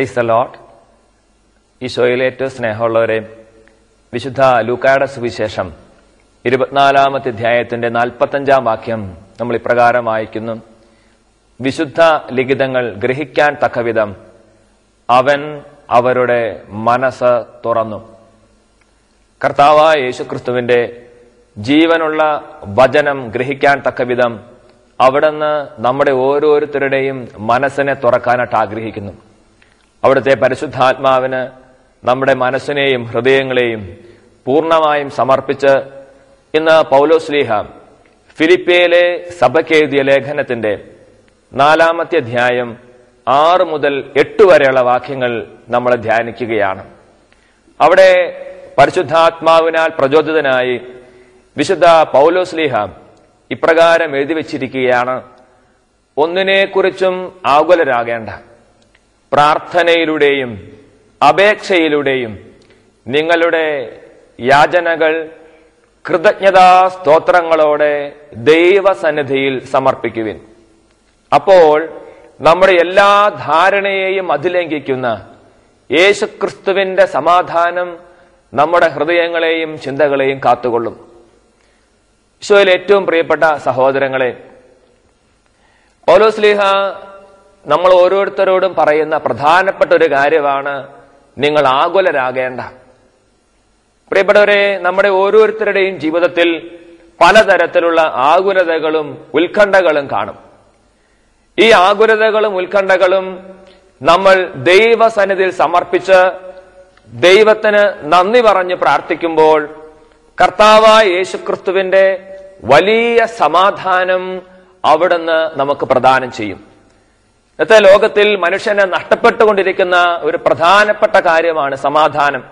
Praise the ലോട്ട് ഈശോയിലെ ഏറ്റവും സ്നേഹമുള്ളവരെ വിശുദ്ധ ലൂക്കായുടെ സുവിശേഷം ഇരുപത്തിനാലാമത്തെ അധ്യായത്തിന്റെ നാൽപ്പത്തഞ്ചാം വാക്യം നമ്മൾ ഇപ്രകാരം വായിക്കുന്നു. വിശുദ്ധ ലിഖിതങ്ങൾ ഗ്രഹിക്കാൻ തക്കവിധം അവൻ അവരുടെ മനസ്സ് തുറന്നു. കർത്താവായ യേശുക്രിസ്തുവിന്റെ ജീവനുള്ള വചനം ഗ്രഹിക്കാൻ തക്കവിധം അവിടുന്ന് നമ്മുടെ ഓരോരുത്തരുടെയും മനസ്സിനെ തുറക്കാനായിട്ട് ആഗ്രഹിക്കുന്നു. അവിടുത്തെ പരിശുദ്ധാത്മാവിന് നമ്മുടെ മനസ്സിനെയും ഹൃദയങ്ങളെയും പൂർണമായും സമർപ്പിച്ച് ഇന്ന് പൗലോസ്ലീഹ ഫിലിപ്പിയയിലെ സഭയ്ക്കെഴുതിയ ലേഖനത്തിന്റെ നാലാമത്തെ അധ്യായം ആറ് മുതൽ എട്ട് വരെയുള്ള വാക്യങ്ങൾ നമ്മൾ ധ്യാനിക്കുകയാണ്. അവിടെ പരിശുദ്ധാത്മാവിനാൽ പ്രചോദിതനായി വിശുദ്ധ പൗലോസ്ലീഹ ഇപ്രകാരം എഴുതി വച്ചിരിക്കുകയാണ്. ഒന്നിനെക്കുറിച്ചും ആകുലരാകേണ്ട. പ്രാർത്ഥനയിലൂടെയും അപേക്ഷയിലൂടെയും നിങ്ങളുടെ യാചനകൾ കൃതജ്ഞതാ സ്തോത്രങ്ങളോടെ ദൈവസന്നിധിയിൽ സമർപ്പിക്കുവിൻ. അപ്പോൾ നമ്മുടെ എല്ലാ ധാരണയെയും അതിലംഘിക്കുന്ന യേശുക്രിസ്തുവിന്റെ സമാധാനം നമ്മുടെ ഹൃദയങ്ങളെയും ചിന്തകളെയും കാത്തുകൊള്ളും. ഈശോയിൽ ഏറ്റവും പ്രിയപ്പെട്ട സഹോദരങ്ങളെ പൗലോസ്ലിഹ നമ്മൾ ഓരോരുത്തരോടും പറയുന്ന പ്രധാനപ്പെട്ട ഒരു കാര്യമാണ് നിങ്ങൾ ആകുലരാകേണ്ട. പ്രിയപ്പെട്ടവരെ നമ്മുടെ ഓരോരുത്തരുടെയും ജീവിതത്തിൽ പലതരത്തിലുള്ള ആകുലതകളും ഉത്കണ്ഠകളും കാണും. ഈ ആകുലതകളും ഉത്കണ്ഠകളും നമ്മൾ ദൈവസന്നിധിയിൽ സമർപ്പിച്ച് ദൈവത്തിന് നന്ദി പറഞ്ഞ് പ്രാർത്ഥിക്കുമ്പോൾ കർത്താവായ യേശുക്രിസ്തുവിന്റെ വലിയ സമാധാനം അവിടുന്ന് നമുക്ക് പ്രദാനം ചെയ്യും. ഇന്നത്തെ ലോകത്തിൽ മനുഷ്യന് നഷ്ടപ്പെട്ടുകൊണ്ടിരിക്കുന്ന ഒരു പ്രധാനപ്പെട്ട കാര്യമാണ് സമാധാനം.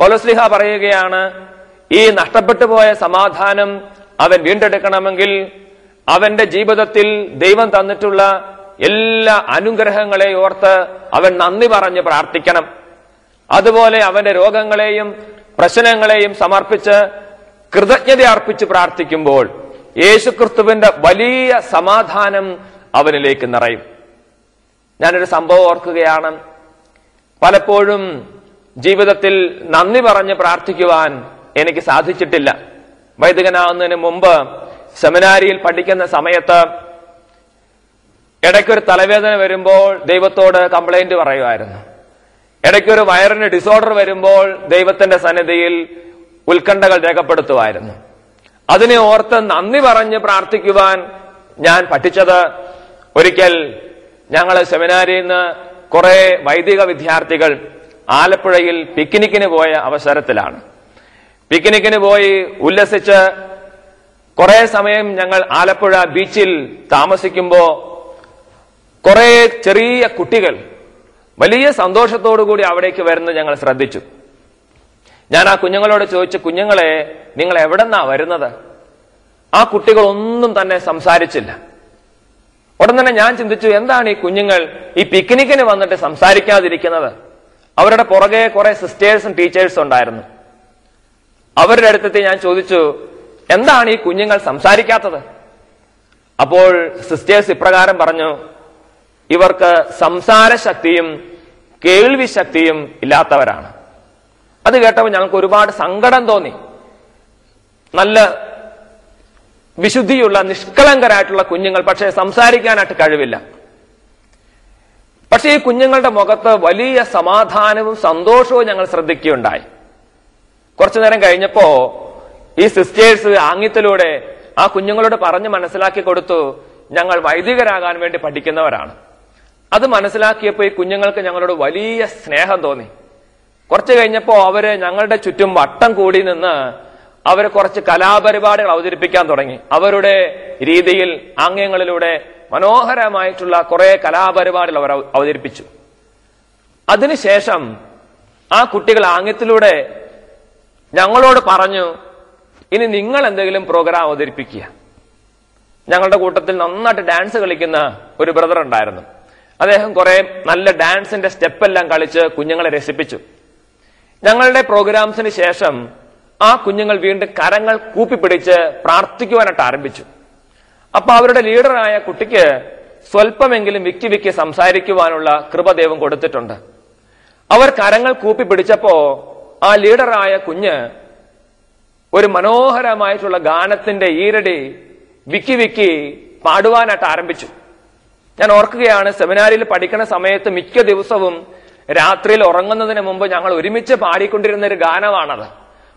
പൗലസ്ലിഹ പറയുകയാണ് ഈ നഷ്ടപ്പെട്ടു പോയ സമാധാനം അവൻ വീണ്ടെടുക്കണമെങ്കിൽ അവന്റെ ജീവിതത്തിൽ ദൈവം തന്നിട്ടുള്ള എല്ലാ അനുഗ്രഹങ്ങളെ ഓർത്ത് അവൻ നന്ദി പറഞ്ഞ് പ്രാർത്ഥിക്കണം. അതുപോലെ അവന്റെ രോഗങ്ങളെയും പ്രശ്നങ്ങളെയും സമർപ്പിച്ച് കൃതജ്ഞത അർപ്പിച്ച് പ്രാർത്ഥിക്കുമ്പോൾ യേശുക്രിസ്തുവിന്റെ വലിയ സമാധാനം അവനിലേക്ക് നിറയും. ഞാനൊരു സംഭവം ഓർക്കുകയാണ്. പലപ്പോഴും ജീവിതത്തിൽ നന്ദി പറഞ്ഞ് പ്രാർത്ഥിക്കുവാൻ എനിക്ക് സാധിച്ചിട്ടില്ല. വൈദികനാവുന്നതിന് മുമ്പ് സെമിനാരിയിൽ പഠിക്കുന്ന സമയത്ത് ഇടയ്ക്കൊരു തലവേദന വരുമ്പോൾ ദൈവത്തോട് കംപ്ലൈന്റ് പറയുമായിരുന്നു. ഇടയ്ക്കൊരു വയറിന് ഡിസോർഡർ വരുമ്പോൾ ദൈവത്തിന്റെ സന്നിധിയിൽ ഉത്കണ്ഠകൾ രേഖപ്പെടുത്തുമായിരുന്നു. അതിനെ ഓർത്ത് നന്ദി പറഞ്ഞ് പ്രാർത്ഥിക്കുവാൻ ഞാൻ പഠിച്ചത് ഒരിക്കൽ ഞങ്ങൾ സെമിനാരിൽ നിന്ന് കുറെ വൈദിക വിദ്യാർത്ഥികൾ ആലപ്പുഴയിൽ പിക്നിക്കിന് പോയ അവസരത്തിലാണ്. പിക്നിക്കിന് പോയി ഉല്ലസിച്ച് കുറെ സമയം ഞങ്ങൾ ആലപ്പുഴ ബീച്ചിൽ താമസിക്കുമ്പോ കുറെ ചെറിയ കുട്ടികൾ വലിയ സന്തോഷത്തോടു കൂടി അവിടേക്ക് വരുന്നത് ഞങ്ങൾ ശ്രദ്ധിച്ചു. ഞാൻ ആ കുഞ്ഞുങ്ങളോട് ചോദിച്ചു കുഞ്ഞുങ്ങളെ നിങ്ങൾ എവിടെന്നാ വരുന്നത്? ആ കുട്ടികളൊന്നും തന്നെ സംസാരിച്ചില്ല. ഉടൻ തന്നെ ഞാൻ ചിന്തിച്ചു എന്താണ് ഈ കുഞ്ഞുങ്ങൾ ഈ പിക്നിക്കിന് വന്നിട്ട് സംസാരിക്കാതിരിക്കുന്നത്? അവരുടെ പുറകെ കുറെ സിസ്റ്റേഴ്സും ടീച്ചേഴ്സും ഉണ്ടായിരുന്നു. അവരുടെ അടുത്തെത്തി ഞാൻ ചോദിച്ചു എന്താണ് ഈ കുഞ്ഞുങ്ങൾ സംസാരിക്കാത്തത്? അപ്പോൾ സിസ്റ്റേഴ്സ് ഇപ്രകാരം പറഞ്ഞു ഇവർക്ക് സംസാര ശക്തിയും കേൾവി ശക്തിയും ഇല്ലാത്തവരാണ്. അത് കേട്ടപ്പോൾ ഞങ്ങൾക്ക് ഒരുപാട് സങ്കടം തോന്നി. നല്ല വിശുദ്ധിയുള്ള നിഷ്കളങ്കരായിട്ടുള്ള കുഞ്ഞുങ്ങൾ പക്ഷേ സംസാരിക്കാനായിട്ട് കഴിവില്ല. പക്ഷേ ഈ കുഞ്ഞുങ്ങളുടെ മുഖത്ത് വലിയ സമാധാനവും സന്തോഷവും ഞങ്ങൾ ശ്രദ്ധിക്കുകയുണ്ടായി. കുറച്ചു നേരം കഴിഞ്ഞപ്പോ ഈ സിസ്റ്റേഴ്സ് ആംഗ്യത്തിലൂടെ ആ കുഞ്ഞുങ്ങളോട് പറഞ്ഞ് മനസ്സിലാക്കി കൊടുത്തു ഞങ്ങൾ വൈദികരാകാൻ വേണ്ടി പഠിക്കുന്നവരാണ്. അത് മനസ്സിലാക്കിയപ്പോൾ ഈ കുഞ്ഞുങ്ങൾക്ക് ഞങ്ങളോട് വലിയ സ്നേഹം തോന്നി. കുറച്ചു കഴിഞ്ഞപ്പോ അവർ ഞങ്ങളുടെ ചുറ്റും വട്ടം കൂടി നിന്ന് അവർ കുറച്ച് കലാപരിപാടികൾ അവതരിപ്പിക്കാൻ തുടങ്ങി. അവരുടെ രീതിയിൽ ആംഗ്യങ്ങളിലൂടെ മനോഹരമായിട്ടുള്ള കുറെ കലാപരിപാടികൾ അവർ അവതരിപ്പിച്ചു. അതിനുശേഷം ആ കുട്ടികൾ ആംഗ്യത്തിലൂടെ ഞങ്ങളോട് പറഞ്ഞു ഇനി നിങ്ങൾ എന്തെങ്കിലും പ്രോഗ്രാം അവതരിപ്പിക്കുക. ഞങ്ങളുടെ കൂട്ടത്തിൽ നന്നായിട്ട് ഡാൻസ് കളിക്കുന്ന ഒരു ബ്രദർ ഉണ്ടായിരുന്നു. അദ്ദേഹം കുറെ നല്ല ഡാൻസിന്റെ സ്റ്റെപ്പെല്ലാം കളിച്ച് കുഞ്ഞുങ്ങളെ രസിപ്പിച്ചു. ഞങ്ങളുടെ പ്രോഗ്രാംസിന് ശേഷം ആ കുഞ്ഞുങ്ങൾ വീണ്ടും കരങ്ങൾ കൂപ്പിപ്പിടിച്ച് പ്രാർത്ഥിക്കുവാനായിട്ട് ആരംഭിച്ചു. അപ്പൊ അവരുടെ ലീഡറായ കുട്ടിക്ക് സ്വല്പമെങ്കിലും വിക്കി വിക്കി സംസാരിക്കുവാനുള്ള കൃപദൈവം കൊടുത്തിട്ടുണ്ട്. അവർ കരങ്ങൾ കൂപ്പി പിടിച്ചപ്പോ ആ ലീഡറായ കുഞ്ഞ് ഒരു മനോഹരമായിട്ടുള്ള ഗാനത്തിന്റെ ഈരടി വിക്കി വിക്കി പാടുവാനായിട്ട് ആരംഭിച്ചു. ഞാൻ ഓർക്കുകയാണ് സെമിനാരിയിൽ പഠിക്കുന്ന സമയത്ത് മിക്ക ദിവസവും രാത്രിയിൽ ഉറങ്ങുന്നതിന് മുമ്പ് ഞങ്ങൾ ഒരുമിച്ച് പാടിക്കൊണ്ടിരുന്ന ഒരു ഗാനമാണത്.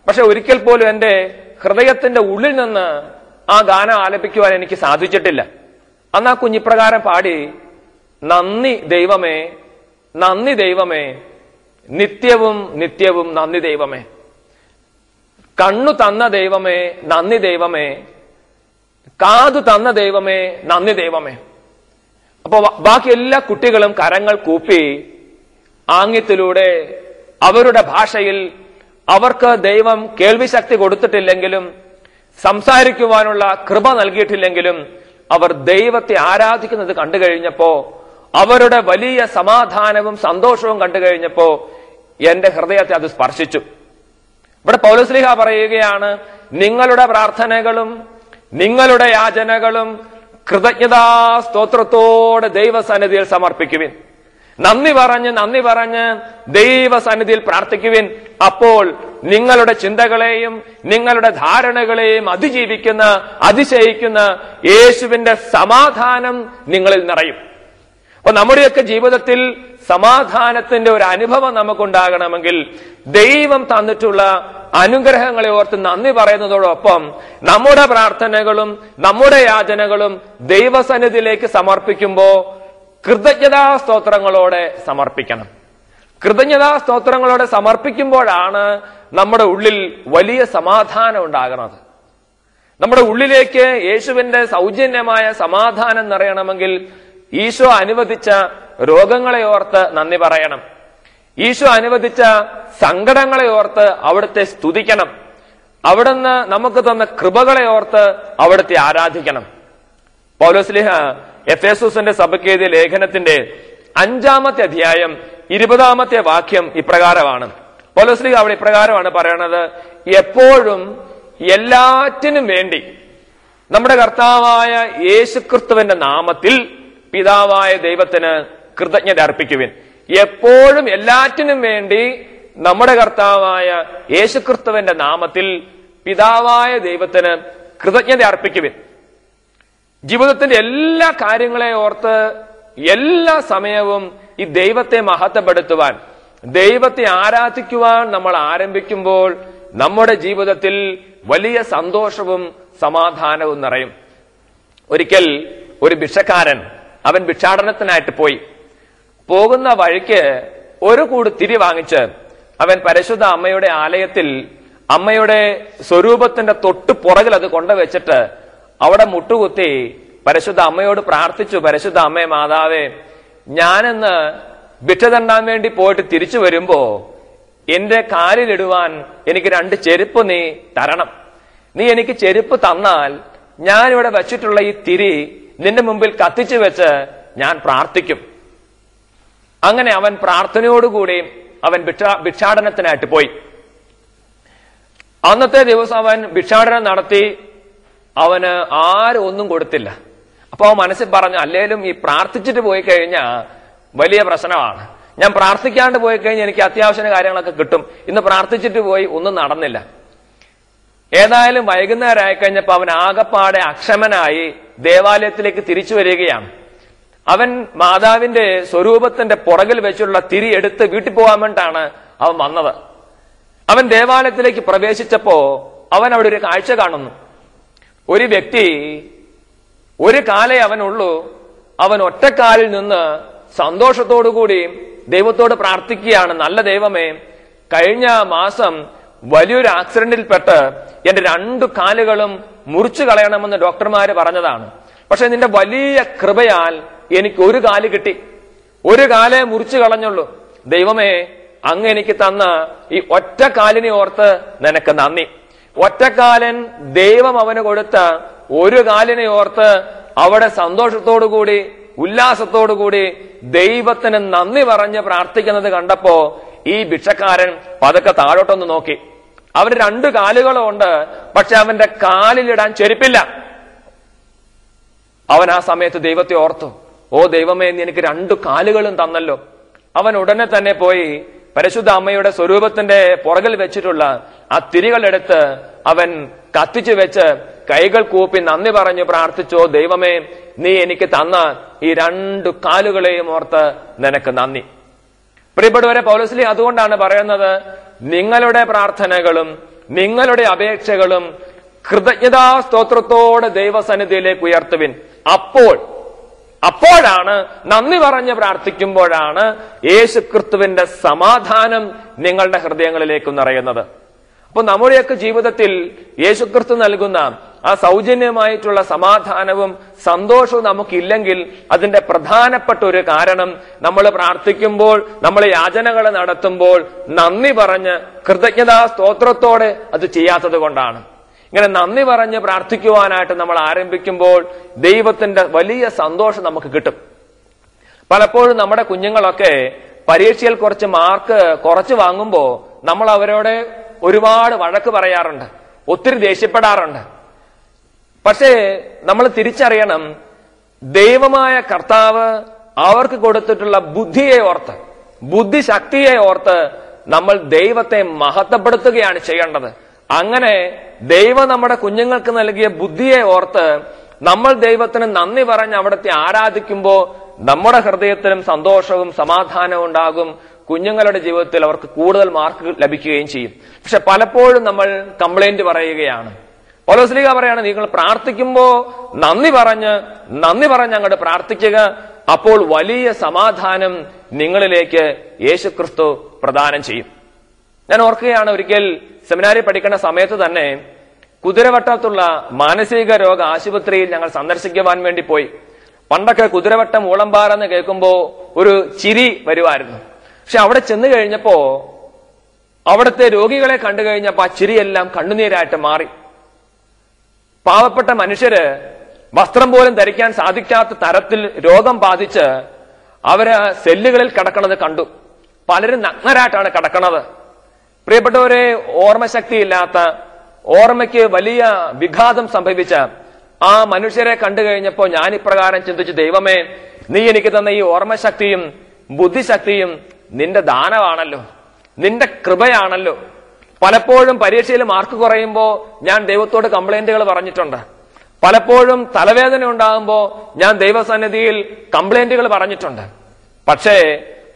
പക്ഷെ ഒരിക്കൽ പോലും എന്റെ ഹൃദയത്തിന്റെ ഉള്ളിൽ നിന്ന് ആ ഗാനം ആലപിക്കുവാൻ എനിക്ക് സാധിച്ചിട്ടില്ല. അന്ന് ആ കുഞ്ഞിപ്രകാരം പാടി നന്ദി ദൈവമേ നന്ദി ദൈവമേ നിത്യവും നിത്യവും നന്ദി ദൈവമേ. കണ്ണു തന്ന ദൈവമേ നന്ദി ദൈവമേ. കാതു തന്ന ദൈവമേ നന്ദി ദൈവമേ. അപ്പൊ ബാക്കി എല്ലാ കുട്ടികളും കരങ്ങൾ കൂപ്പി ആംഗ്യത്തിലൂടെ അവരുടെ ഭാഷയിൽ അവർക്ക് ദൈവം കേൾവി ശക്തി കൊടുത്തിട്ടില്ലെങ്കിലും സംസാരിക്കുവാനുള്ള കൃപ നൽകിയിട്ടില്ലെങ്കിലും അവർ ദൈവത്തെ ആരാധിക്കുന്നത് കണ്ടു കഴിഞ്ഞപ്പോ അവരുടെ വലിയ സമാധാനവും സന്തോഷവും കണ്ടു കഴിഞ്ഞപ്പോ എന്റെ ഹൃദയത്തെ അത് സ്പർശിച്ചു. ഇവിടെ പൗലസ്ലിഹ പറയുകയാണ് നിങ്ങളുടെ പ്രാർത്ഥനകളും നിങ്ങളുടെ യാചനകളും കൃതജ്ഞതാ സ്തോത്രത്തോടെ ദൈവസന്നിധിയിൽ സമർപ്പിക്കുവിൻ. നന്ദി പറഞ്ഞ് നന്ദി പറഞ്ഞ് ദൈവസന്നിധിയിൽ പ്രാർത്ഥിക്കുവിൻ. അപ്പോൾ നിങ്ങളുടെ ചിന്തകളെയും നിങ്ങളുടെ ധാരണകളെയും അതിജീവിക്കുന്ന അതിശയിക്കുന്ന യേശുവിന്റെ സമാധാനം നിങ്ങളിൽ നിറയും. അപ്പൊ നമ്മുടെയൊക്കെ ജീവിതത്തിൽ സമാധാനത്തിന്റെ ഒരു അനുഭവം നമുക്കുണ്ടാകണമെങ്കിൽ ദൈവം തന്നിട്ടുള്ള അനുഗ്രഹങ്ങളെ ഓർത്ത് നന്ദി പറയുന്നതോടൊപ്പം നമ്മുടെ പ്രാർത്ഥനകളും നമ്മുടെ യാചനകളും ദൈവസന്നിധിയിലേക്ക് സമർപ്പിക്കുമ്പോ കൃതജ്ഞതാ സ്തോത്രങ്ങളോടെ സമർപ്പിക്കണം. കൃതജ്ഞതാ സ്തോത്രങ്ങളോടെ സമർപ്പിക്കുമ്പോഴാണ് നമ്മുടെ ഉള്ളിൽ വലിയ സമാധാനം ഉണ്ടാകുന്നത്. നമ്മുടെ ഉള്ളിലേക്ക് യേശുവിന്റെ സൗജന്യമായ സമാധാനം നിറയണമെങ്കിൽ ഈശോ അനുവദിച്ച രോഗങ്ങളെ ഓർത്ത് നന്ദി പറയണം. ഈശോ അനുവദിച്ച സങ്കടങ്ങളെ ഓർത്ത് അവിടുത്തെ സ്തുതിക്കണം. അവിടുന്ന് നമുക്ക് തന്ന കൃപകളെ ഓർത്ത് അവിടുത്തെ ആരാധിക്കണം. പൗലോസ്ലിഹ എഫേസൂസിന്റെ സഭയ്ക്ക് എഴുതിയ ലേഖനത്തിന്റെ അഞ്ചാമത്തെ അധ്യായം ഇരുപതാമത്തെ വാക്യം ഇപ്രകാരമാണ്. പൗലോസ്ലിഹ അവിടെ ഇപ്രകാരമാണ് പറയണത് എപ്പോഴും എല്ലാറ്റിനും വേണ്ടി നമ്മുടെ കർത്താവായ യേശുക്രിസ്തുവിന്റെ നാമത്തിൽ പിതാവായ ദൈവത്തിന് കൃതജ്ഞത അർപ്പിക്കുവിൻ. എപ്പോഴും എല്ലാറ്റിനും വേണ്ടി നമ്മുടെ കർത്താവായ യേശുക്രിസ്തുവിന്റെ നാമത്തിൽ പിതാവായ ദൈവത്തിന് കൃതജ്ഞത അർപ്പിക്കുവിൻ. ജീവിതത്തിന്റെ എല്ലാ കാര്യങ്ങളെ ഓർത്ത് എല്ലാ സമയവും ഈ ദൈവത്തെ മഹത്വപ്പെടുത്തുവാൻ ദൈവത്തെ ആരാധിക്കുവാൻ നമ്മൾ ആരംഭിക്കുമ്പോൾ നമ്മുടെ ജീവിതത്തിൽ വലിയ സന്തോഷവും സമാധാനവും നിറയും. ഒരിക്കൽ ഒരു ഭിക്ഷക്കാരൻ അവൻ ഭിക്ഷാടനത്തിനായിട്ട് പോയി. പോകുന്ന വഴിക്ക് ഒരു കൂട് തിരി വാങ്ങിച്ച് അവൻ പരിശുദ്ധ അമ്മയുടെ ആലയത്തിൽ അമ്മയുടെ സ്വരൂപത്തിന്റെ തൊട്ട് പുറകിൽ അത് കൊണ്ടുവച്ചിട്ട് അവിടെ മുട്ടുകുത്തി പരിശുദ്ധ അമ്മയോട് പ്രാർത്ഥിച്ചു പരിശുദ്ധ അമ്മേ മാതാവേ ഞാനെന്ന് ഭിക്ഷ തണ്ടാൻ വേണ്ടി പോയിട്ട് തിരിച്ചു വരുമ്പോ എന്റെ കാലിലിടുവാൻ എനിക്ക് രണ്ട് ചെരുപ്പ് നീ തരണം. നീ എനിക്ക് ചെരുപ്പ് തന്നാൽ ഞാൻ ഇവിടെ വെച്ചിട്ടുള്ള ഈ തിരി നിന്റെ മുമ്പിൽ കത്തിച്ചു വെച്ച് ഞാൻ പ്രാർത്ഥിക്കും. അങ്ങനെ അവൻ പ്രാർത്ഥനയോടുകൂടി അവൻ ഭിക്ഷാ ഭിക്ഷാടനത്തിനായിട്ട് പോയി. അന്നത്തെ ദിവസം അവൻ ഭിക്ഷാടനം നടത്തി അവന് ആരും ഒന്നും കൊടുത്തില്ല. അപ്പൊ അവൻ മനസ്സിൽ പറഞ്ഞു അല്ലേലും ഈ പ്രാർത്ഥിച്ചിട്ട് പോയി കഴിഞ്ഞാൽ വലിയ പ്രശ്നമാണ്. ഞാൻ പ്രാർത്ഥിക്കാണ്ട് പോയി കഴിഞ്ഞാൽ എനിക്ക് അത്യാവശ്യ കാര്യങ്ങളൊക്കെ കിട്ടും. ഇന്ന് പ്രാർത്ഥിച്ചിട്ട് പോയി ഒന്നും നടന്നില്ല. ഏതായാലും വൈകുന്നേരം കഴിഞ്ഞപ്പോ അവൻ ആകപ്പാടെ അക്ഷമനായി ദേവാലയത്തിലേക്ക് തിരിച്ചു വരികയാണ്. അവൻ മാതാവിന്റെ സ്വരൂപത്തിന്റെ പുറകിൽ വെച്ചുള്ള തിരി എടുത്ത് വീട്ടിൽ പോകാൻ വേണ്ടിയിട്ടാണ് അവൻ വന്നത്. അവൻ ദേവാലയത്തിലേക്ക് പ്രവേശിച്ചപ്പോ അവൻ അവിടെ ഒരു കാഴ്ച കാണുന്നു. ഒരു വ്യക്തി ഒരു കാലേ അവനുള്ളൂ. അവൻ ഒറ്റക്കാലിൽ നിന്ന് സന്തോഷത്തോടുകൂടി ദൈവത്തോട് പ്രാർത്ഥിക്കുകയാണ്. നല്ല ദൈവമേ കഴിഞ്ഞ മാസം വലിയൊരു ആക്സിഡന്റിൽപ്പെട്ട് എന്റെ രണ്ടു കാലുകളും മുറിച്ചു കളയണമെന്ന് ഡോക്ടർമാര് പറഞ്ഞതാണ്. പക്ഷെ നിന്റെ വലിയ കൃപയാൽ എനിക്ക് ഒരു കാൽ കിട്ടി. ഒരു കാലേ മുറിച്ചു കളഞ്ഞുള്ളൂ. ദൈവമേ അങ്ങ് എനിക്ക് തന്ന ഈ ഒറ്റ കാലിനെ ഓർത്ത് നിനക്ക് നന്ദി. ഒറ്റക്കാലൻ ദൈവം അവന് കൊടുത്ത ഒരു കാലിനെ ഓർത്ത് അവിടെ സന്തോഷത്തോടുകൂടി ഉല്ലാസത്തോടുകൂടി ദൈവത്തിന് നന്ദി പറഞ്ഞ് പ്രാർത്ഥിക്കുന്നത് കണ്ടപ്പോ ഈ ഭിക്ഷക്കാരൻ പതുക്കെ താഴോട്ടൊന്ന് നോക്കി. അവന് രണ്ടു കാലുകളും ഉണ്ട് പക്ഷെ അവന്റെ കാലിലിടാൻ ചെരുപ്പില്ല. അവൻ ആ സമയത്ത് ദൈവത്തെ ഓർത്തു ഓ ദൈവമേ നീ എനിക്ക് രണ്ടു കാലുകളും തന്നല്ലോ. അവൻ ഉടനെ തന്നെ പോയി പരിശുദ്ധ അമ്മയുടെ സ്വരൂപത്തിന്റെ പുറകിൽ വെച്ചിട്ടുള്ള ആ തിരികളെടുത്ത് അവൻ കത്തിച്ചു വെച്ച് കൈകൾ കൂപ്പി നന്ദി പറഞ്ഞു പ്രാർത്ഥിച്ചോ ദൈവമേ നീ എനിക്ക് തന്ന ഈ രണ്ടു കാലുകളെയും ഓർത്ത് നിനക്ക് നന്ദി. പ്രിയപ്പെട്ടവരെ പൗലസ്ലി അതുകൊണ്ടാണ് പറയുന്നത് നിങ്ങളുടെ പ്രാർത്ഥനകളും നിങ്ങളുടെ അപേക്ഷകളും കൃതജ്ഞതാ സ്തോത്രത്തോടെ ദൈവസന്നിധിയിലേക്ക് ഉയർത്തുവിൻ. അപ്പോൾ അപ്പോഴാണ് നന്ദി പറഞ്ഞ് പ്രാർത്ഥിക്കുമ്പോഴാണ് യേശു ക്രിസ്തുവിന്റെ സമാധാനം നിങ്ങളുടെ ഹൃദയങ്ങളിലേക്ക് നിറയുന്നത്. അപ്പൊ നമ്മുടെയൊക്കെ ജീവിതത്തിൽ യേശുക്രിസ്തു നൽകുന്ന ആ സൗജന്യമായിട്ടുള്ള സമാധാനവും സന്തോഷവും നമുക്കില്ലെങ്കിൽ അതിന്റെ പ്രധാനപ്പെട്ട ഒരു കാരണം നമ്മൾ പ്രാർത്ഥിക്കുമ്പോൾ നമ്മൾ യാചനകൾ നടത്തുമ്പോൾ നന്ദി പറഞ്ഞ് കൃതജ്ഞതാ സ്തോത്രത്തോടെ അത് ചെയ്യാത്തത് കൊണ്ടാണ്. ഇങ്ങനെ നന്ദി പറഞ്ഞ് പ്രാർത്ഥിക്കുവാനായിട്ട് നമ്മൾ ആരംഭിക്കുമ്പോൾ ദൈവത്തിന്റെ വലിയ സന്തോഷം നമുക്ക് കിട്ടും. പലപ്പോഴും നമ്മുടെ കുഞ്ഞുങ്ങളൊക്കെ പരീക്ഷയിൽ കുറച്ച് മാർക്ക് കുറച്ച് വാങ്ങുമ്പോൾ നമ്മൾ അവരോട് ഒരുപാട് വഴക്ക് പറയാറുണ്ട്. ഒത്തിരി ദേഷ്യപ്പെടാറുണ്ട്. പക്ഷേ നമ്മൾ തിരിച്ചറിയണം ദൈവമായ കർത്താവ് അവർക്ക് കൊടുത്തിട്ടുള്ള ബുദ്ധിയെ ഓർത്ത് ബുദ്ധിശക്തിയെ ഓർത്ത് നമ്മൾ ദൈവത്തെ മഹത്വപ്പെടുത്തുകയാണ് ചെയ്യേണ്ടത്. അങ്ങനെ ദൈവം നമ്മുടെ കുഞ്ഞുങ്ങൾക്ക് നൽകിയ ബുദ്ധിയെ ഓർത്ത് നമ്മൾ ദൈവത്തിന് നന്ദി പറഞ്ഞ് അവിടുത്തെ ആരാധിക്കുമ്പോൾ നമ്മുടെ ഹൃദയത്തിലും സന്തോഷവും സമാധാനവും ഉണ്ടാകും. കുഞ്ഞുങ്ങളുടെ ജീവിതത്തിൽ അവർക്ക് കൂടുതൽ മാർക്ക് ലഭിക്കുകയും ചെയ്യും. പക്ഷെ പലപ്പോഴും നമ്മൾ കംപ്ലൈന്റ് പറയുകയാണ്. പൗലോസ്ലിക പറയാണ് നിങ്ങൾ പ്രാർത്ഥിക്കുമ്പോ നന്ദി പറഞ്ഞ് നന്ദി പറഞ്ഞ് അങ്ങോട്ട് പ്രാർത്ഥിക്കുക. അപ്പോൾ വലിയ സമാധാനം നിങ്ങളിലേക്ക് യേശുക്രിസ്തു പ്രദാനം ചെയ്യും. ഞാൻ ഓർക്കുകയാണ് ഒരിക്കൽ സെമിനാരി പഠിക്കുന്ന സമയത്ത് തന്നെ കുതിരവട്ടത്തുള്ള മാനസിക രോഗ ആശുപത്രിയിൽ ഞങ്ങൾ സന്ദർശിക്കുവാൻ വേണ്ടി പോയി. പണ്ടൊക്കെ കുതിരവട്ടം ഊളമ്പാറെന്ന് കേൾക്കുമ്പോ ഒരു ചിരി വരുമായിരുന്നു പക്ഷെ അവിടെ ചെന്ന് കഴിഞ്ഞപ്പോ അവിടുത്തെ രോഗികളെ കണ്ടു കഴിഞ്ഞപ്പോ ആ ചിരിയെല്ലാം കണ്ണുനീരായിട്ട് മാറി. പാവപ്പെട്ട മനുഷ്യര് വസ്ത്രം പോലും ധരിക്കാൻ സാധിക്കാത്ത തരത്തിൽ രോഗം ബാധിച്ച് അവർ സെല്ലുകളിൽ കിടക്കണത് കണ്ടു. പലരും നഗ്നരായിട്ടാണ് കിടക്കണത്. പ്രിയപ്പെട്ടവരെ ഓർമ്മശക്തിയില്ലാത്ത ഓർമ്മയ്ക്ക് വലിയ വിഘാതം സംഭവിച്ച ആ മനുഷ്യരെ കണ്ടു കഴിഞ്ഞപ്പോ ഞാൻ ഇപ്രകാരം ചിന്തിച്ചു ദൈവമേ നീ എനിക്ക് തന്ന ഈ ഓർമ്മശക്തിയും ബുദ്ധിശക്തിയും നിന്റെ ദാനമാണല്ലോ. നിന്റെ കൃപയാണല്ലോ. പലപ്പോഴും പരീക്ഷയിൽ മാർക്ക് കുറയുമ്പോൾ ഞാൻ ദൈവത്തോട് കംപ്ലൈന്റുകൾ പറഞ്ഞിട്ടുണ്ട്. പലപ്പോഴും തലവേദന ഉണ്ടാകുമ്പോൾ ഞാൻ ദൈവസന്നിധിയിൽ കംപ്ലൈന്റുകൾ പറഞ്ഞിട്ടുണ്ട്. പക്ഷേ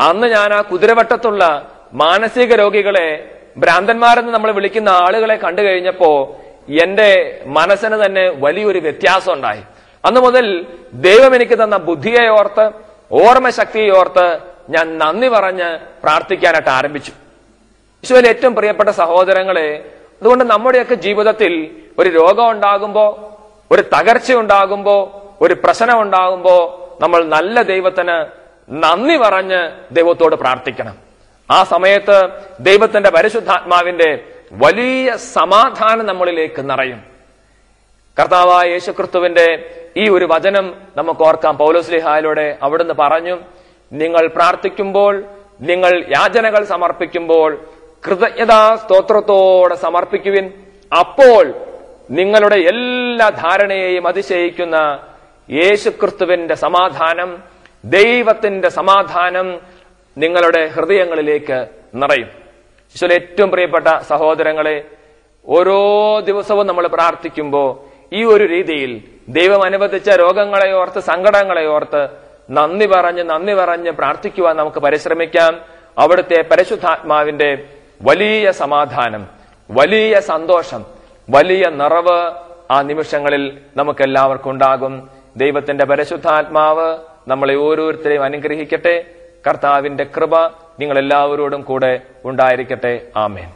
അന്ന് ഞാൻ ആ കുതിരവട്ടത്തുള്ള മാനസിക രോഗികളെ ഭ്രാന്തന്മാരെന്ന് നമ്മൾ വിളിക്കുന്ന ആളുകളെ കണ്ടു കഴിഞ്ഞപ്പോ എന്റെ മനസ്സിന് തന്നെ വലിയൊരു വ്യത്യാസം ഉണ്ടായി. അന്ന് മുതൽ ദൈവം എനിക്ക് തന്ന ബുദ്ധിയെ ഓർത്ത് ഓർമ്മശക്തിയെ ഓർത്ത് ഞാൻ നന്ദി പറഞ്ഞ് പ്രാർത്ഥിക്കാനായിട്ട് ആരംഭിച്ചു. ഈശോയിൽ ഏറ്റവും പ്രിയപ്പെട്ട സഹോദരങ്ങളെ അതുകൊണ്ട് നമ്മുടെയൊക്കെ ജീവിതത്തിൽ ഒരു രോഗം ഉണ്ടാകുമ്പോ ഒരു തകർച്ച ഉണ്ടാകുമ്പോ ഒരു പ്രശ്നം ഉണ്ടാകുമ്പോ നമ്മൾ നല്ല ദൈവത്തിന് നന്ദി പറഞ്ഞ് ദൈവത്തോട് പ്രാർത്ഥിക്കണം. ആ സമയത്ത് ദൈവത്തിന്റെ പരിശുദ്ധാത്മാവിന്റെ വലിയ സമാധാനം നമ്മളിലേക്ക് നിറയും. കർത്താവായ യേശുക്രിസ്തുവിന്റെ ഈ ഒരു വചനം നമുക്ക് ഓർക്കാം. പൗലോസ്ലിഹായിലൂടെ അവിടുന്ന് പറഞ്ഞു നിങ്ങൾ പ്രാർത്ഥിക്കുമ്പോൾ നിങ്ങൾ യാചനകൾ സമർപ്പിക്കുമ്പോൾ കൃതജ്ഞതാ സ്തോത്രത്തോടെ സമർപ്പിക്കുവിൻ. അപ്പോൾ നിങ്ങളുടെ എല്ലാ ധാരണയെയും അതിശയിക്കുന്ന യേശുക്രിസ്തുവിന്റെ സമാധാനം ദൈവത്തിന്റെ സമാധാനം നിങ്ങളുടെ ഹൃദയങ്ങളിലേക്ക് നിറയും. ഈശ്വര ഏറ്റവും പ്രിയപ്പെട്ട സഹോദരങ്ങളെ ഓരോ ദിവസവും നമ്മൾ പ്രാർത്ഥിക്കുമ്പോൾ ഈ ഒരു രീതിയിൽ ദൈവം അനുവദിച്ച രോഗങ്ങളെ ഓർത്ത് സങ്കടങ്ങളെ ഓർത്ത് നന്ദി പറഞ്ഞ് നന്ദി പറഞ്ഞ് പ്രാർത്ഥിക്കുവാൻ നമുക്ക് പരിശ്രമിക്കാം. അവിടുത്തെ പരിശുദ്ധാത്മാവിന്റെ വലിയ സമാധാനം വലിയ സന്തോഷം വലിയ നിറവ് ആ നിമിഷങ്ങളിൽ നമുക്ക് എല്ലാവർക്കും ഉണ്ടാകും. ദൈവത്തിന്റെ പരിശുദ്ധാത്മാവ് നമ്മളെ ഓരോരുത്തരെയും അനുഗ്രഹിക്കട്ടെ. കർത്താവിന്റെ കൃപ നിങ്ങളെല്ലാവരോടും കൂടെ ഉണ്ടായിരിക്കട്ടെ. ആമേൻ.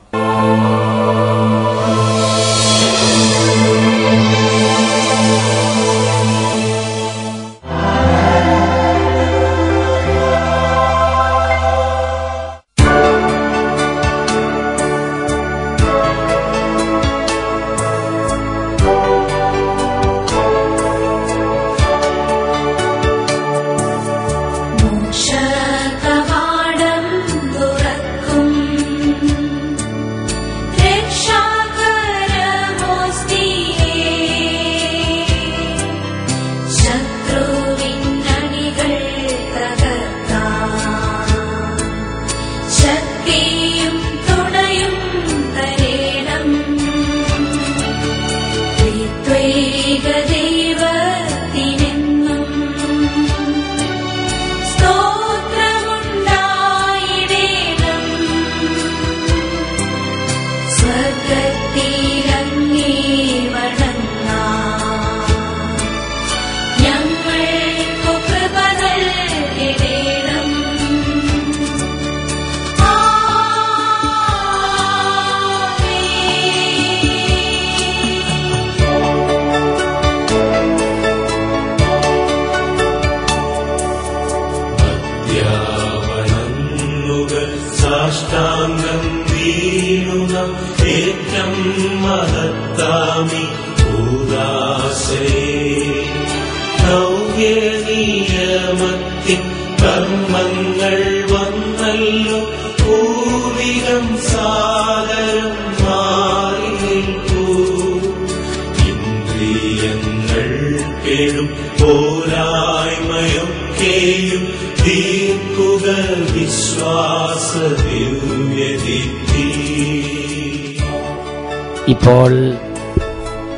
ഇപ്പോൾ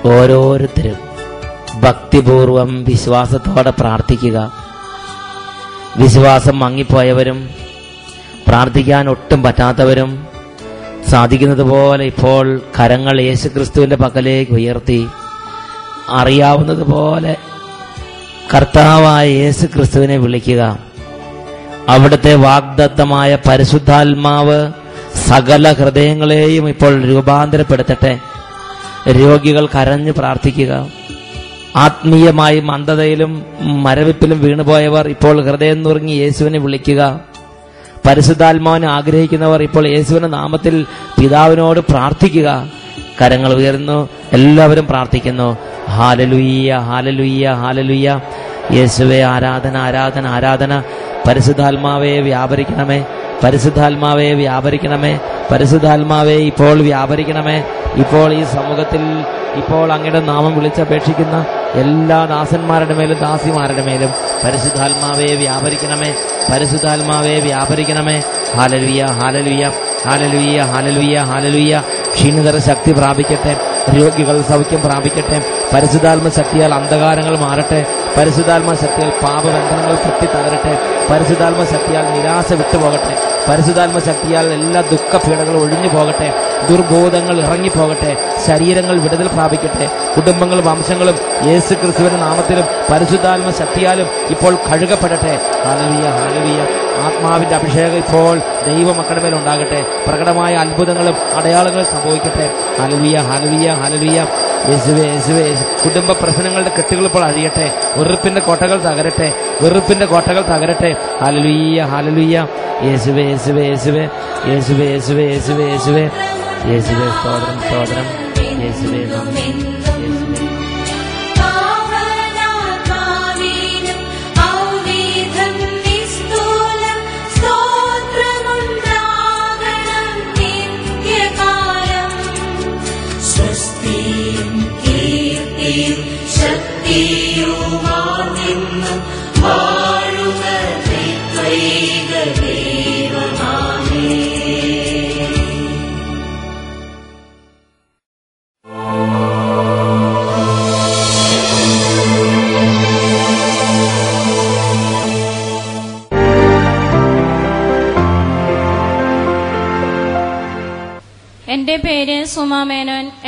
ഓരോരുത്തരും ഭക്തിപൂർവം വിശ്വാസത്തോടെ പ്രാർത്ഥിക്കുക. വിശ്വാസം മങ്ങിപ്പോയവരും പ്രാർത്ഥിക്കാൻ ഒട്ടും പറ്റാത്തവരും സാധിക്കുന്നത് പോലെ ഇപ്പോൾ കരങ്ങൾ യേശുക്രിസ്തുവിന്റെ പക്കലേക്ക് ഉയർത്തി അറിയാവുന്നത് പോലെ കർത്താവായ യേശു ക്രിസ്തുവിനെ വിളിക്കുക. അവിടുത്തെ വാഗ്ദത്തമായ പരിശുദ്ധാത്മാവ് സകല ഹൃദയങ്ങളെയും ഇപ്പോൾ രൂപാന്തരപ്പെടുത്തട്ടെ. രോഗികൾ കരഞ്ഞു പ്രാർത്ഥിക്കുക. ആത്മീയമായി മന്ദതയിലും മരവിപ്പിലും വീണുപോയവർ ഇപ്പോൾ ഹൃദയം നുറുങ്ങി യേശുവിനെ വിളിക്കുക. പരിശുദ്ധാത്മാവിനെ ആഗ്രഹിക്കുന്നവർ ഇപ്പോൾ യേശുവിന്റെ നാമത്തിൽ പിതാവിനോട് പ്രാർത്ഥിക്കുക. കരങ്ങൾ ഉയർന്നു എല്ലാവരും പ്രാർത്ഥിക്കുന്നു. ഹാലലുയ്യ ഹാലലുയ്യ ഹാലലുയ്യ. യേശുവെ ആരാധന ആരാധന ആരാധന. പരിശുദ്ധാത്മാവെ വ്യാപരിക്കണമേ. പരിശുദ്ധാത്മാവെ വ്യാപരിക്കണമേ. പരിശുദ്ധാത്മാവെ ഇപ്പോൾ വ്യാപരിക്കണമേ. ഇപ്പോൾ ഈ സമൂഹത്തിൽ ഇപ്പോൾ അങ്ങയുടെ നാമം വിളിച്ചപേക്ഷിക്കുന്ന എല്ലാ ദാസന്മാരുടെ മേലും ദാസിമാരുടെ മേലും പരിശുദ്ധാത്മാവെ വ്യാപരിക്കണമേ. പരിശുദ്ധാത്മാവെ വ്യാപരിക്കണമേ. ഹാലലുയ്യ ഹാലലുയ്യ ഹാലലുയ്യ ഹാലലുയ്യ ഹാലലുയ്യ ക്ഷീണിതര ശക്തി പ്രാപിക്കട്ടെ. രോഗികൾ സൗഖ്യം പ്രാപിക്കട്ടെ. പരിശുദ്ധാത്മ ശക്തിയാൽ അന്ധകാരങ്ങൾ മാറട്ടെ. പരിശുദ്ധാത്മ ശക്തിയാൽ പാപബന്ധനങ്ങൾ കുത്തി തകരട്ടെ പരിശുദ്ധാത്മ ശക്തിയാൽ നിരാശ വിട്ടുപോകട്ടെ. പരിശുദ്ധാത്മ ശക്തിയാൽ എല്ലാ ദുഃഖപീഠകളും ഒഴിഞ്ഞു പോകട്ടെ ദുർബോധങ്ങൾ ഇറങ്ങിപ്പോകട്ടെ ശരീരങ്ങൾ വിടുതൽ പ്രാപിക്കട്ടെ. കുടുംബങ്ങളും വംശങ്ങളും യേശു ക്രിസ്തുവിന്റെ നാമത്തിലും പരിശുദ്ധാത്മ ശക്തിയാലും ഇപ്പോൾ കഴുകപ്പെടട്ടെ. ഹാലവിയ ഹാലവിയ ആത്മാവിന്റെ അഭിഷേകം ഇപ്പോൾ ദൈവമക്കളുടെ മേൽ ഉണ്ടാകട്ടെ. പ്രകടമായ അത്ഭുതങ്ങളും അടയാളങ്ങളും സംഭവിക്കട്ടെ. ഹാലവിയ ഹാലവിയ ഹാലവിയ യേശുവേ യേശുവേ. യേശു- കുടുംബ പ്രശ്നങ്ങളുടെ കെട്ടുകൾ ഇപ്പോൾ അഴിയട്ടെ. വെറുപ്പിന്റെ കോട്ടകൾ തകരട്ടെ. വെറുപ്പിന്റെ കോട്ടകൾ തകരട്ടെ. ഹാലലുയ്യ ഹാലലുയ്യ യേശുവേ യേശുവേ യേശുവേ. യേശുവേ യേശുവേ യേശുവേ യേശുവേ. യേശുവേ സ്തോത്രം സ്തോത്രം യേശുവേ നന്ദി യേശുവേ ശക്തിയുമാ നിന്നും വാഴുക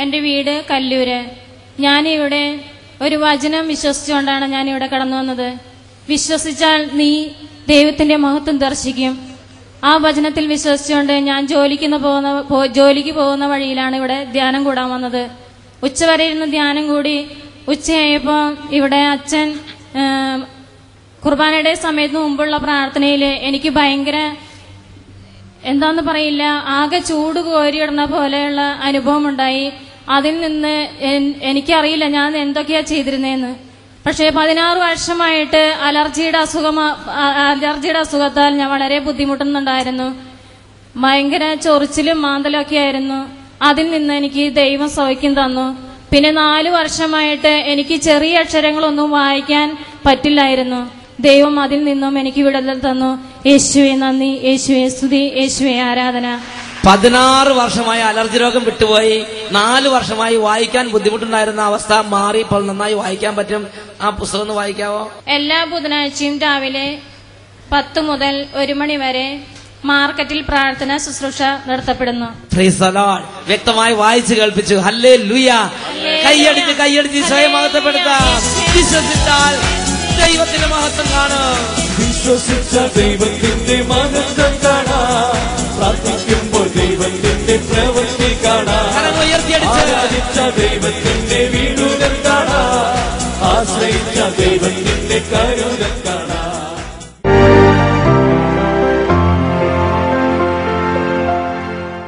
എന്റെ വീട് കല്ലൂര്. ഞാനിവിടെ ഒരു വചനം വിശ്വസിച്ചുകൊണ്ടാണ് ഞാനിവിടെ കടന്നു വന്നത്. വിശ്വസിച്ചാൽ നീ ദൈവത്തിന്റെ മഹത്വം ദർശിക്കും. ആ വചനത്തിൽ വിശ്വസിച്ചുകൊണ്ട് ഞാൻ ജോലിക്ക് പോകുന്ന ജോലിക്ക് പോകുന്ന വഴിയിലാണ് ഇവിടെ ധ്യാനം കൂടാൻ വന്നത്. ഉച്ചവരെ ഇരുന്ന് ധ്യാനം കൂടി ഉച്ചയായപ്പോൾ ഇവിടെ അച്ഛൻ കുർബാനയുടെ സമയത്ത് മുമ്പുള്ള പ്രാർത്ഥനയിൽ എനിക്ക് ഭയങ്കര എന്താന്ന് പറയില്ല ആകെ ചൂട് കോരിയിടുന്ന പോലെയുള്ള അനുഭവം ഉണ്ടായി അതിൽ നിന്ന് എനിക്കറിയില്ല ഞാൻ എന്തൊക്കെയാ ചെയ്തിരുന്നേന്ന്. പക്ഷേ പതിനാറ് വർഷമായിട്ട് അലർജിയുടെ അസുഖം അലർജിയുടെ അസുഖത്താൽ ഞാൻ വളരെ ബുദ്ധിമുട്ടുന്നുണ്ടായിരുന്നു. ഭയങ്കര ചൊറിച്ചിലും മാന്തലൊക്കെ ആയിരുന്നു. അതിൽ നിന്ന് എനിക്ക് ദൈവം സൗഖ്യം തന്നു. പിന്നെ നാലു വർഷമായിട്ട് എനിക്ക് ചെറിയ അക്ഷരങ്ങളൊന്നും വായിക്കാൻ പറ്റില്ലായിരുന്നു. ദൈവം അതിൽ നിന്നും എനിക്ക് വിടുതൽ തന്നു. യേശുവെ നന്ദി. യേശുവെ സ്തുതി. യേശുവെ ആരാധന. പതിനാറ് വർഷമായി അലർജി രോഗം വിട്ടുപോയി. നാല് വർഷമായി വായിക്കാൻ ബുദ്ധിമുട്ടുണ്ടായിരുന്ന അവസ്ഥ മാറി. ഇപ്പോൾ നന്നായി വായിക്കാൻ പറ്റും. ആ പുസ്തകം ഒന്ന് വായിക്കാവോ? എല്ലാ ബുധനാഴ്ചയും രാവിലെ പത്ത് മുതൽ ഒരു മണി വരെ മാർക്കറ്റിൽ പ്രാർത്ഥന ശുശ്രൂഷ നടത്തപ്പെടുന്നു. വ്യക്തമായി വായിച്ചു കേൾപ്പിച്ചു. ഹല്ലേ ലുയ കൈയടിച്ച് കൈയടിച്ച് സ്വയം മഹത്വപ്പെടുത്താം. വിശ്വസിച്ചാൽ ദൈവത്തിന്റെ മഹത്വം കാണും. വിശ്വസിച്ച ദൈവത്തിന്റെ മഹത്വം കാണാം. പ്രാർത്ഥിക്കുമ്പോൾ ദൈവത്തിന്റെ പ്രവൃത്തി കാണാം. ആരാധിച്ച ദൈവത്തിന്റെ വീടുകൾ കാണാം. ആശ്രയിച്ച ദൈവത്തിന്റെ കരുതൽ കാണാം.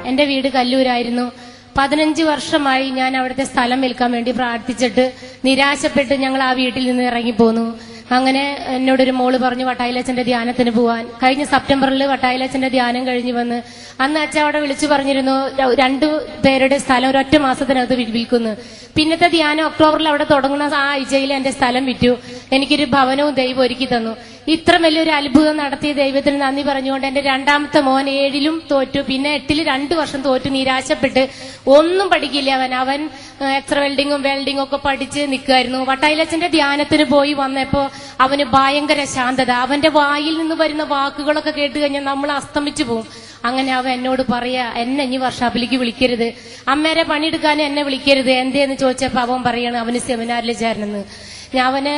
എന്റെ വീട് കല്ലൂരായിരുന്നു. പതിനഞ്ച് വർഷമായി ഞാൻ അവിടുത്തെ സ്ഥലം വിൽക്കാൻ വേണ്ടി പ്രാർത്ഥിച്ചിട്ട് നിരാശപ്പെട്ട് ഞങ്ങൾ ആ വീട്ടിൽ നിന്ന് ഇറങ്ങിപ്പോന്നു. അങ്ങനെ എന്നോടൊരു മോൾ പറഞ്ഞു വട്ടായിലച്ചന്റെ ധ്യാനത്തിന് പോവാൻ. കഴിഞ്ഞ സെപ്റ്റംബറിൽ വട്ടായിലച്ചന്റെ ധ്യാനം കഴിഞ്ഞ് വന്ന് അന്ന് അച്ഛൻ അവിടെ വിളിച്ചു പറഞ്ഞിരുന്നു രണ്ടു പേരുടെ സ്ഥലം ഒരൊറ്റ മാസത്തിനകത്ത് വിൽക്കുന്നു. പിന്നത്തെ ധ്യാനം ഒക്ടോബറിൽ അവിടെ തുടങ്ങുന്ന ആ ആഴ്ചയിൽ എന്റെ സ്ഥലം വിറ്റു. എനിക്കൊരു ഭവനവും ദൈവം ഒരുക്കി തന്നു. ഇത്ര വലിയൊരു അത്ഭുതം നടത്തിയ ദൈവത്തിന് നന്ദി പറഞ്ഞുകൊണ്ട് എന്റെ രണ്ടാമത്തെ മോൻ ഏഴിലും തോറ്റു. പിന്നെ എട്ടിൽ രണ്ടു വർഷം തോറ്റു. നിരാശപ്പെട്ട് ഒന്നും പഠിക്കില്ല അവൻ. അവൻ എക്സ്ട്രാ വെൽഡിങ്ങും വെൽഡിങ്ങും ഒക്കെ പഠിച്ച് നിൽക്കുമായിരുന്നു വട്ടായിലച്ചന്റെ ധ്യാനത്തിന് പോയി വന്നപ്പോ അവന് ഭയങ്കര ശാന്തത. അവന്റെ വായിൽ നിന്ന് വരുന്ന വാക്കുകളൊക്കെ കേട്ട് കഴിഞ്ഞാൽ നമ്മൾ അസ്തമിച്ചു പോകും അങ്ങനെ അവൻ എന്നോട് പറയാ എന്നെ ഇനി വർഷാപ്പിലേക്ക് വിളിക്കരുത്. അമ്മേരെ പണിയെടുക്കാനും എന്നെ വിളിക്കരുത്. എന്തേന്ന് ചോദിച്ചപ്പോ അവൻ പറയാണ് അവന് സെമിനാറിൽ ചേരണമെന്ന്. ഞാൻ അവന്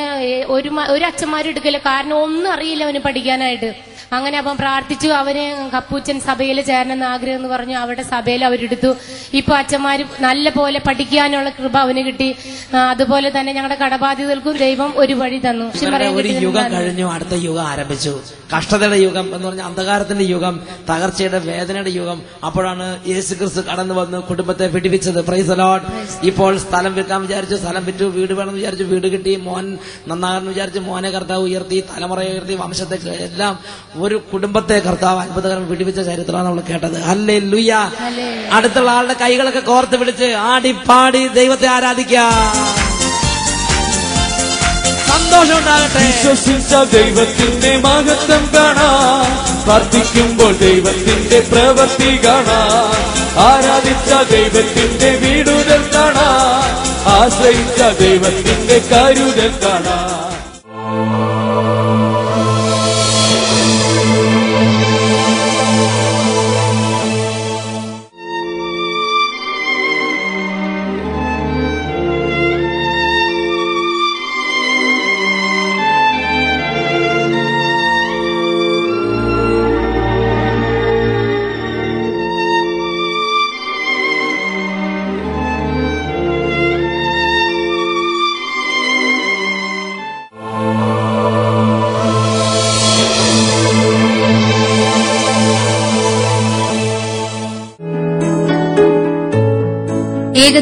ഒരു ഒരു അച്ഛന്മാരെടുക്കില്ല കാരണം ഒന്നും അറിയില്ല അവന് പഠിക്കാനായിട്ട്. അങ്ങനെ അപ്പം പ്രാർത്ഥിച്ചു അവന് കപ്പൂച്ചൻ സഭയിൽ ചേരണമെന്ന് ആഗ്രഹം എന്ന് പറഞ്ഞു അവരുടെ സഭയിൽ അവരെടുത്തു. ഇപ്പൊ അച്ഛന്മാർ നല്ല പോലെ പഠിക്കാനുള്ള കൃപ അവന് കിട്ടി. അതുപോലെ തന്നെ ഞങ്ങളുടെ കടബാധ്യതകൾക്കും ദൈവം ഒരു വഴി തന്നു. ഒരു യുഗം കഴിഞ്ഞു അടുത്ത യുഗം ആരംഭിച്ചു. കഷ്ടതയുടെ യുഗം എന്ന് പറഞ്ഞ അന്ധകാരത്തിന്റെ യുഗം തകർച്ചയുടെ വേദനയുടെ യുഗം. അപ്പോഴാണ് യേശു ക്രിസ്തു കടന്നു വന്ന് കുടുംബത്തെ പിടിപ്പിച്ചത്. പ്രൈസ് അലോട്ട് ഇപ്പോൾ സ്ഥലം വിൽക്കാൻ വിചാരിച്ചു സ്ഥലം വിറ്റു വീട് വേണം വിചാരിച്ചു വീട് കിട്ടി. മോൻ നന്നാകാന്ന് വിചാരിച്ച് മോനെ കർത്താവ് ഉയർത്തി തലമുറയെ ഉയർത്തി വംശത്തെ എല്ലാം ഒരു കുടുംബത്തെ കർത്താവ് അത്ഭുതകരം പിടിപ്പിച്ച ചരിത്രമാണ് നമ്മൾ കേട്ടത്. അല്ലേ ലുയ്യ അടുത്തുള്ള ആളുടെ കൈകളൊക്കെ കോർത്ത് പിടിച്ച് ആടി പാടി ദൈവത്തെ ആരാധിക്കാം സന്തോഷം ഉണ്ടാകട്ടെ. വിശ്വസിച്ച ദൈവത്തിന്റെ മഹത്വം കാണാം. പ്രാർത്ഥിക്കുമ്പോൾ ദൈവത്തിന്റെ പ്രവൃത്തി കാണാം. ആരാധിച്ച ദൈവത്തിന്റെ വീടുകൾ കാണാം. ആശ്രയിച്ച ദൈവത്തിന്റെ കരുതൽ കാണാം.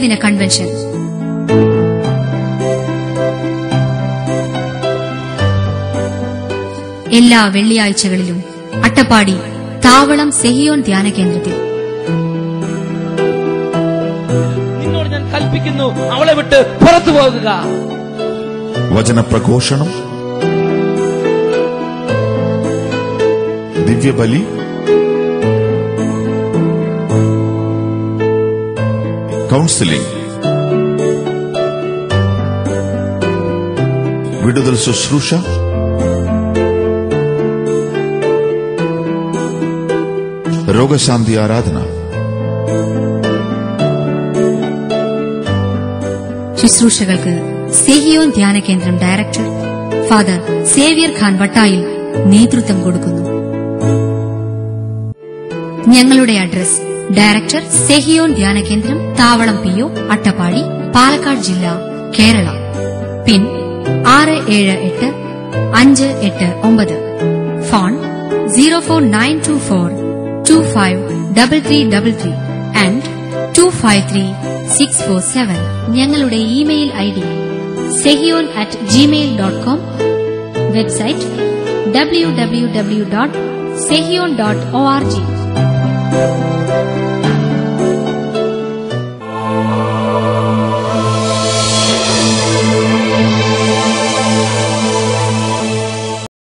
ഏകദിന കൺവെൻഷൻ എല്ലാ വെള്ളിയാഴ്ചകളിലും അട്ടപ്പാടി താവളം സെഹിയോൻ ധ്യാന കേന്ദ്രത്തിൽ. നിന്നോട് ഞാൻ കൽപ്പിക്കുന്നു അവളെ വിട്ട് പുറത്തു പോകുക. വചനപ്രഘോഷണം ദിവ്യബലി കൗൺസിലിംഗ്. വിടുതൽ ശുശ്രൂഷ. രോഗശാന്തി ആരാധന. ശുശ്രൂഷകൾക്ക് സെഹിയോൻ ധ്യാന കേന്ദ്രം director father Xavier Khan Vattayil നേതൃത്വം കൊടുക്കുന്നു. ഞങ്ങളുടെ അഡ്രസ് ഡയറക്ടർ സെഹിയോൻ ധ്യാന കേന്ദ്രം താവളം പി ഒ അട്ടപ്പാടി പാലക്കാട് ജില്ല കേരള. പിൻ ആറ് ഏഴ് എട്ട് അഞ്ച് എട്ട് ഒമ്പത്. Phone zero four nine two four two five double three double three and two five three six four seven. ഞങ്ങളുടെ email I D Sehion at Gmail dot com website W W W dot Sehion dot O R G.